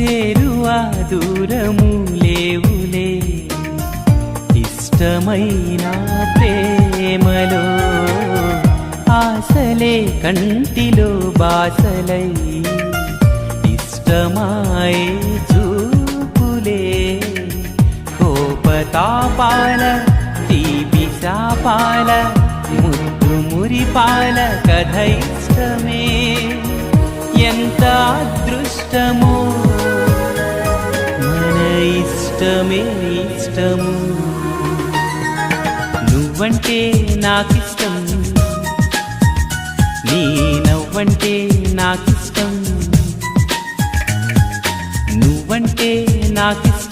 చేరువా దూరము లేవులే. ఇష్టమైన ప్రేమలో ఆశలే కంటిలో బాసలై ఇష్టమాయే చూపులే. కోపతాపాల తీపి శాపాల ముద్దు మురిపాల కథ ఇష్టమే. ఎంత అదృష్టమో ఇష్టమే ఇష్టము. నువ్వంటే నాకిష్టం. నీ నవ్వంటే నాకిష్టం. నువ్వంటే నాకిష్టం.